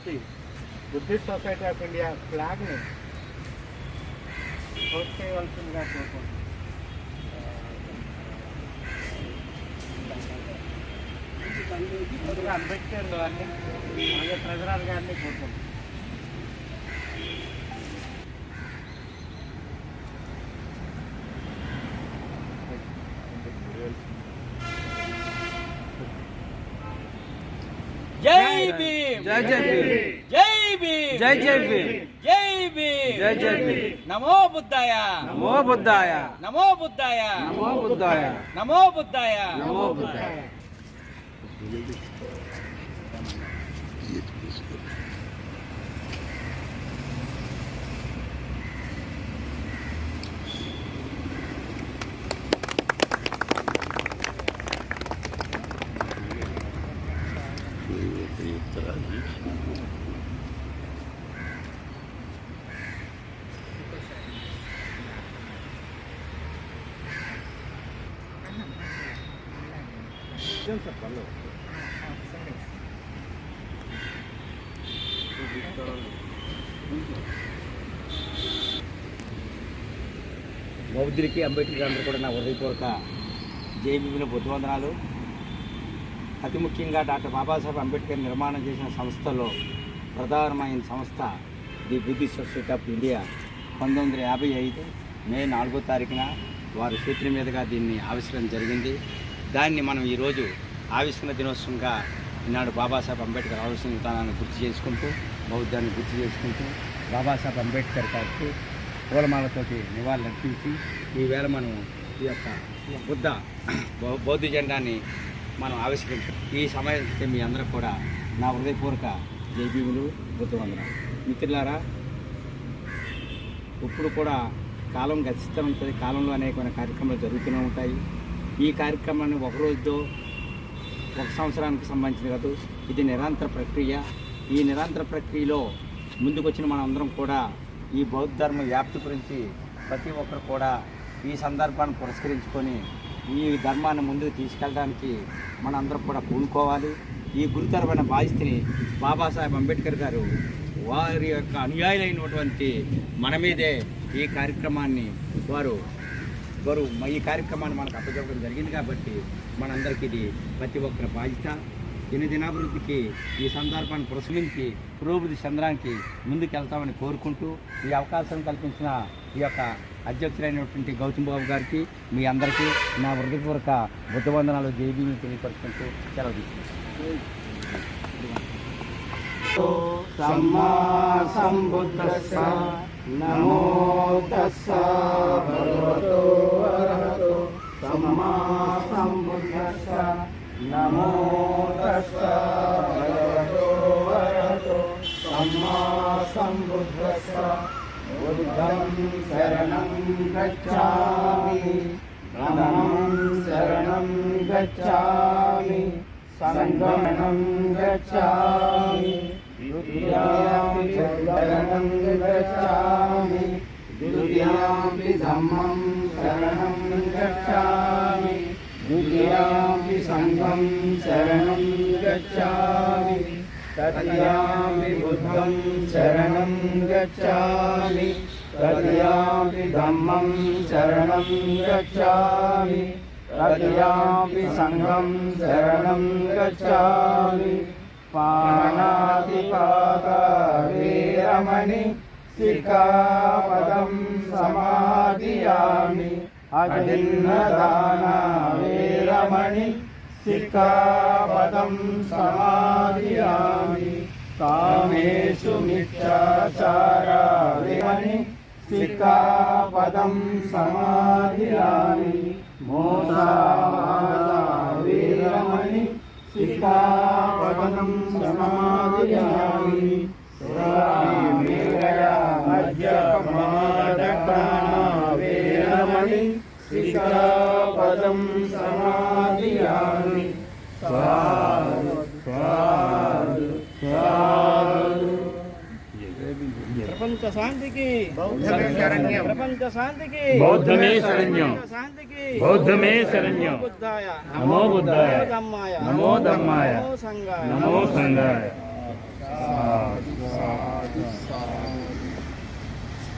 వచ్చి Buddhist society of India ఫ్లాగ్ని post చేయవలసిందిగా కోరుకుంటున్నాను. అంబేద్కర్ గారిని అలాగే ప్రజరాజ్ గారిని కోరుకుంటున్నాను జై భీమ్. జై జై భీమ్. జై భీమ్. జై జై భీమ్. జై భీమ్. జై జై భీమ్. నమో బుద్ధాయ. నమో బుద్ధాయ. నమో బుద్ధాయ. నమో బుద్ధాయ. నమో బుద్ధాయ. నమో బుద్ధాయ. బౌద్ధులకి అంబేద్కర్ అందరూ కూడా నా హృదయపూర్వక జేబీలో బుద్ధవందనాలు. అతి ముఖ్యంగా డాక్టర్ బాబాసాహెబ్ అంబేద్కర్ నిర్మాణం చేసిన సంస్థలో ప్రధానమైన సంస్థ the Buddhist society of India. పంతొమ్మిది వందల యాభై ఐదు మే నాలుగో తారీఖున వారు చేతుల మీదుగా దీన్ని ఆవిష్కరణ జరిగింది. దాన్ని మనం ఈరోజు ఆవిష్కరణ దినోత్సవంగా ఈనాడు బాబాసాహెబ్ అంబేద్కర్ ఆలోచన విధానాన్ని గుర్తు చేసుకుంటూ బౌద్ధాన్ని గుర్తు చేసుకుంటూ బాబాసాహెబ్ అంబేద్కర్ గారికి పూలమాలతోటి నివాళులు అర్పించి ఈవేళ మనం ఈ యొక్క బుద్ధ బౌ- బౌద్ధ జెండాన్ని మనం ఆవిష్కరించాం. ఈ సమయానికి మీ అందరూ కూడా నా హృదయపూర్వక జైబీములు బుద్ధ మిత్రులారా ఇప్పుడు కూడా కాలం గతిస్తూ ఉంటుంది కాలంలో అనేకమైన కార్యక్రమాలు జరుగుతూనే ఉంటాయి. ఈ కార్యక్రమాన్ని ఒక రోజుతో ఒక సంవత్సరానికి సంబంధించిన కాదు ఇది నిరంతర ప్రక్రియ. ఈ నిరంతర ప్రక్రియలో ముందుకొచ్చిన మనందరం కూడా ఈ బౌద్ధ ధర్మ వ్యాప్తి గురించి ప్రతి ఒక్కరు కూడా ఈ సందర్భాన్ని పురస్కరించుకొని ఈ ధర్మాన్ని ముందుకు తీసుకెళ్ళడానికి మనందరం కూడా పూనుకోవాలి. ఈ గురుతరమైన బాధ్యతని బాబాసాహెబ్ అంబేద్కర్ గారు వారి యొక్క అనుయాయులైనటువంటి మన మీదే ఈ కార్యక్రమాన్ని వారు వారు ఈ కార్యక్రమాన్ని మనకు అప్పచెప్పడం జరిగింది కాబట్టి మనందరికీ ఇది ప్రతి ఒక్కరి బాధ్యత. దినదినాభివృద్ధికి ఈ సందర్భాన్ని ప్రసవించి పురోభివృద్ధి చంద్రానికి ముందుకు వెళ్తామని కోరుకుంటూ ఈ అవకాశం కల్పించిన ఈ యొక్క అధ్యక్షులైనటువంటి గౌతమ్ బాబు గారికి మీ అందరికీ నా హృదయపూర్వక బుద్ధవందనాలు జేబీని తెలియపరుచుకుంటూ సెలవు తీసుకుంటాను సమ్మా నమో భగవతో సమ్మా సంబుద్ధ నమో తస్స భగవతో అర్హతో సమ్మా సంబుద్ధస్స బుద్ధం శరణం గచ్ఛామి ధమ్మం శరణం గచ్ఛామి సంగమనం గచ్ఛామి ద్వితీయాపి శరణం గచ్ఛామి ద్వితీయాపి ధమ్మం तदयामि बुद्धं चरणं गच्छामि। तदयामि धं चरणं गच्छामि। तदयामि सङ्गं शरणं गच्छामि। पानादिपादा वे रमणि शिकापदम् समादियामि। अभिन्नदानाविरमणि सिका पदं समाधियामि कामेषु मित्राचारा वेणनि सिका समाधियामि मोदावीरमणि सिकापदं समाधियामि स्वामिकाणि पदं प्रपंच शांति की। प्रपंच शांति की। बौद्ध में शरण्य शांति की। बौद्ध में शरण्य नमो बुद्धाय। धम्माय नमो धम्माय। नमो संगाय। साधु साधु।